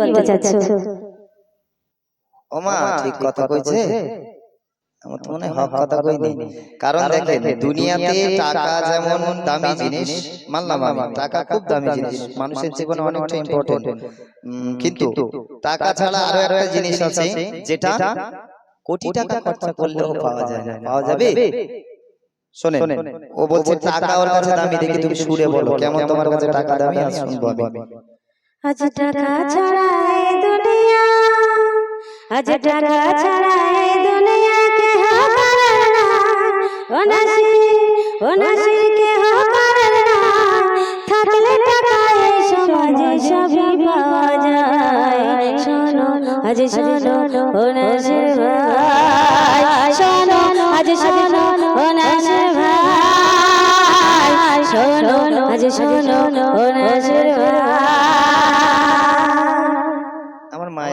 বলতে চাচ্ছ? ওমা ঠিক কথা কইছে? আমার তো মনে হয় হক কথা কইনি। কারণ দেখেন দুনিয়াতে টাকা যেমন দামি জিনিস মানলাম আমি। টাকা খুব দামি জিনিস মানুষের জীবনে অনেকটা ইম্পর্টেন্ট কিন্তু টাকা ছাড়া আরও একটা জিনিস আছে যেটা কোটি টাকা খরচা করলেও পাওয়া যায় না। পাওয়া যাবে? শোনেন ও বলছে টাকা ওর কাছে দামি দেখি তুমি সুরে বলো। কেমন তোমার কাছে টাকা দামি? আর শুনব আমি। আজ টাকা ছাড়া দুনিয়া। আজ টাকা ছাড়া দুনিয়া কে ও নাসির ও নাসির কে থাকলে টাকা এই সমাজে সবই পাওয়া যায়। শোনো আজ শোনো ও নাসির ভাই। শোনো আজ শোনো ও নাসির ভাই। শোনো আজ শোনো ও নাসির ভাই।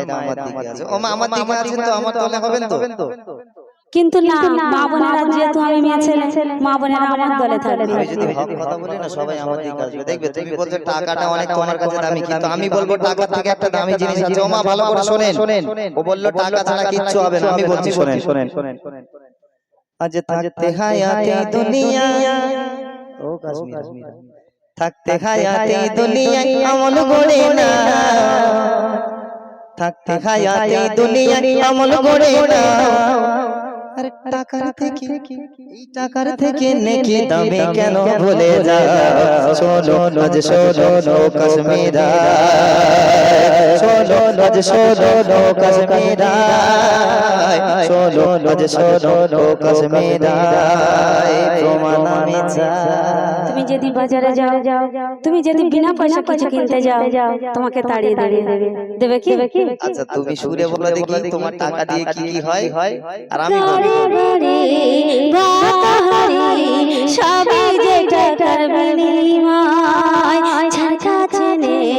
মায়েরা আমার দিকে আছে। ও মা আমার দিকে আছে তো আমার তলে হবেন তো? কিন্তু না মা বোনেরা যেহেতু আমি মেয়ে ছেলে মা বোনেরা আমার দলে থাকবে। আমি যদি হক কথা বলি না সবাই আমার দিকে আসবে। দেখবে তুমি বলছো টাকাটা অনেক তোমার কাছে দামি কিন্তু আমি বলব টাকা থেকে একটা দামি জিনিস আছে। ও মা ভালো করে শোনেন। ও বলল টাকা ছাড়া কিচ্ছু হবে না আমি বলছি শোনেন শোনেন। আজ থাকতে হায়াতে দুনিয়া ও কাশ্মীর। থাকতে হায়াতে দুনিয়া আমল গড়ে না। থাকতে হায়াতে দুনিয়া আমল গড়ে না আর টাকার থেকে এই টাকার থেকে নেকি দামে কেন ভুলে যাও? শোনো আজ শোনো কাশ্মীরা। শোনো আজ শোনো কাশ্মীরা। শোনো আজ শোনো কাশ্মীরা। প্রমাণ আমি চাই। তুমি যদি বাজারে যাও যাও তুমি যদি বিনা পয়সা কিছু কিনতে যাও যাও তোমাকে তাড়িয়ে দেবে। দেবে কি? আচ্ছা তুমি সুরে বলে দেখি তোমার টাকা দিয়ে কি কি হয় আর আমি বলি। বাহারি সবই যে টাকার বিনিময়। ছাড় কাছে নেই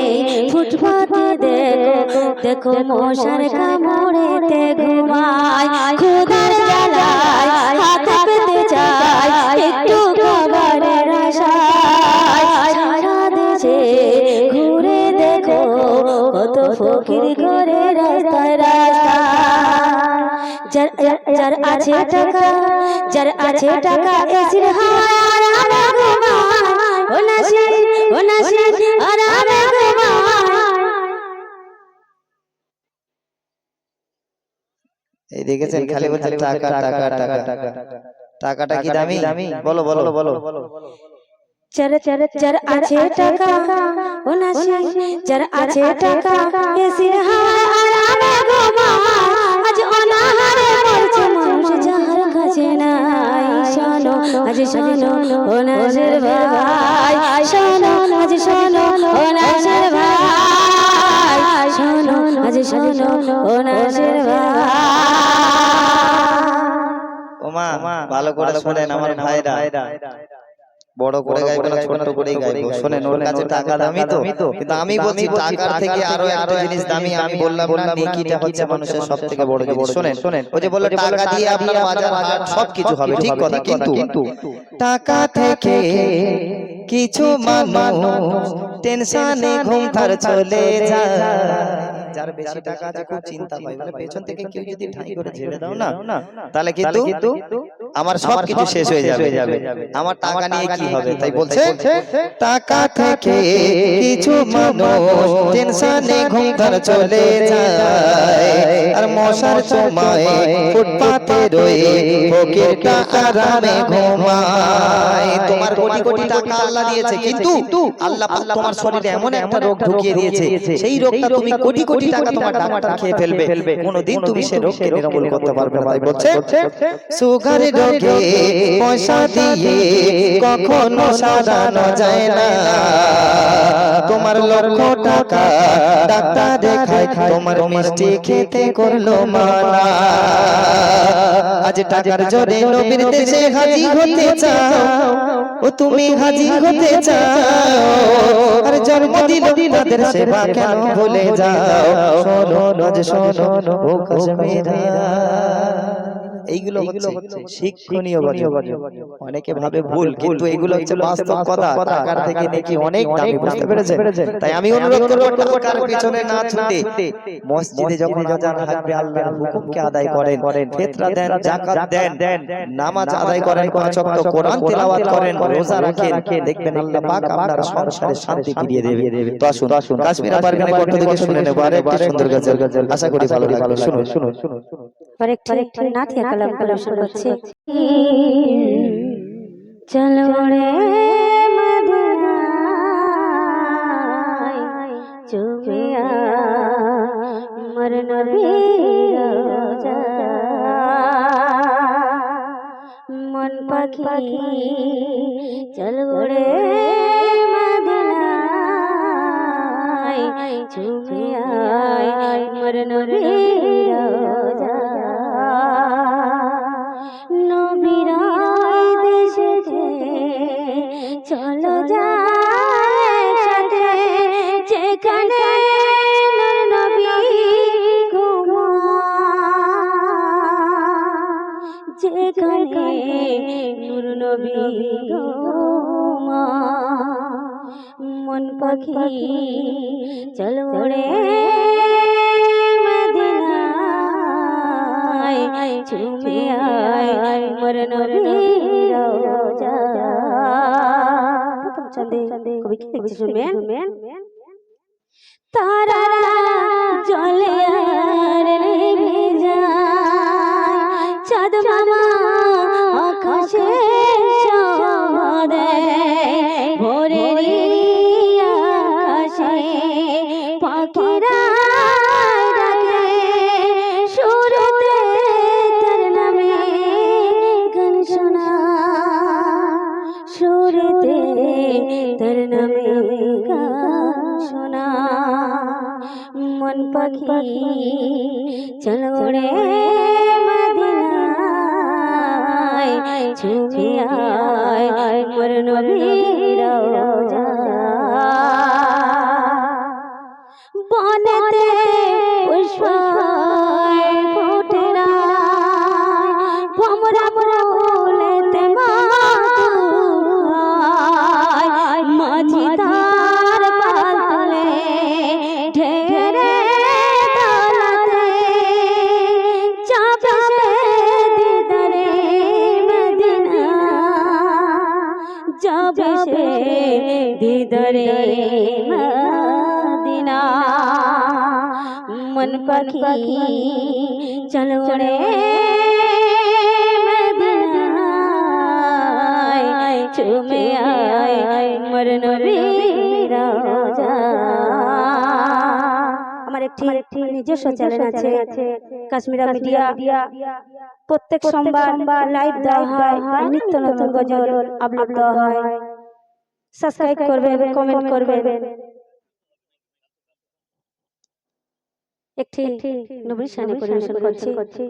ফুটপাতে দেখো দেখো মশার কামড়েতে ঘুমায়। খুদার জ্বালায় আছে টাকা যার আছে টাকা এসির হাওয়ায় আরামে ঘুমায় ও নাসি ও নাসি আরামে এই দেখেছেন খালি বলছে টাকা টাকা টাকা। টাকা টাকাটা কি দামি? বলো বলো বলো যার যার যার আছে টাকা ও নাসি যার আছে টাকা এসির হাওয়ায় আরামে ঘুমায় আজ অনাহারে মরছে মানুষ যাহার কাছে নাই। শোনো আজ শোনো ও নাসির ভাই। শোনো আজ শোনো ও নাসির ভাই। শোনো আজ শোনো ও নাসির ভাই। ও ভালো করে শোনেন আমার ভাইরা। বড় করে গাইবো না ছোট করেই গাইবো। শোনেন ওর কাছে টাকা দামি তো কিন্তু আমি বলছি টাকার থেকে আরও একটা জিনিস দামি আমি বললাম না নেকিটা হচ্ছে মানুষের সব থেকে বড় জিনিস। শোনেন শোনেন ও যে বলল টাকা দিয়ে আপনার বাজার বাজার সব কিছু হবে ঠিক কথা কিন্তু। টাকা থেকে কিছু মানুষ টেনশনে ঘুম তার চলে যায়। যার বেশি টাকা আছে খুব চিন্তা হয় বলে পেছন থেকে কেউ যদি ঠাই করে ছেড়ে দাও না তাহলে কিন্তু আমার সব কিছু শেষ হয়ে যাবে। আমার টাকা নিয়ে কি হবে? তাই বলছে? টাকা থেকে কিছু মানুষ টেনশনে ঘুম তার চলে যায়। আর মশার সময় ফুটপাতে রয়ে ফকির টাকা আরামে ঘুমায়। তোমার কোটি কোটি টাকা আল্লাহ দিয়েছে কিন্তু আল্লাহ পাক তোমার শরীরে এমন একটা রোগ ঢুকিয়ে দিয়েছে। সেই রোগটা তুমি কোটি কোটি টাকা তোমার ডাক্তার খেয়ে ফেলবে। কোনোদিন তুমি সে রোগকে নিরামূল করতে পারবে না। তাই বলছে সুগার রোগে পয়সা দিয়ে কখনো সারানো যায় না। তোমার লক্ষ টাকা ডাক্তার দেখায় তোমার মিষ্টি খেতে করল মানা। আজ টাকার জোরে নবীর দেশে হাজি হতে চাও। ও তুমি হাজি হতে চাও। যদি দিল তাদের সেবা কেন ভুলে যাও? শোনো নজ শোনো ও কাশ্মীরা এইগুলো হচ্ছে শিক্ষণীয় বচন অনেকে ভাবে ভুল কিন্তু এগুলো হচ্ছে বাস্তব কথা টাকার থেকে নাকি অনেক দামি বুঝতে পেরেছেন তাই আমি অনুরোধ করব টাকার পিছনে না ছুটে। মসজিদে যখন আজান হবে আল্লাহর হুকুমকে আদায় করেন ফিতরা দেন যাকাত দেন নামাজ আদায় করেন পাঁচ ওয়াক্ত কোরআন তেলাওয়াত করেন রোজা রাখেন দেখবেন আল্লাহ পাক আপনার সংসারে শান্তি ফিরিয়ে দেবে। তো আসুন আসুন কাশ্মীর পারগানে কণ্ঠ থেকে শুনে নেব আর একটি সুন্দর গজল আশা করি ভালো লাগবে শুনুন শুনুন শুনুন પરેક પરેક નાથી કલમ કલમ શરૂ છે ચલો રે મર મન પાખી ચલ રે আয় মদিনায় চুমিয়া মর নবী রোজা নবীরাই দেশেতে চলো যায় সাথে যেখানে পাখি চল রে মদিনায় চুমে আয় মর নবী রোজা। প্রথম চন্দে কবি কি লিখছে শুনবেন? তারা চলো রে মদিনায় ঝুমে আয় মোর নবীর রওজা বনেতে পুষ্প দিদারে মদিনা মন পাখি চলো রে চুমে আয় মর নবী রোজা আমার একটি নিজস্ব চ্যানেল আছে কাশ্মীরা মিডিয়া প্রত্যেক সোমবার লাইভ দেওয়া হয় নিত্য নতুন গজল আপলোড দেওয়া হয় সাবস্ক্রাইব করবেন কমেন্ট করবেন। একটি নবীর সানি পরিবেশন করছি।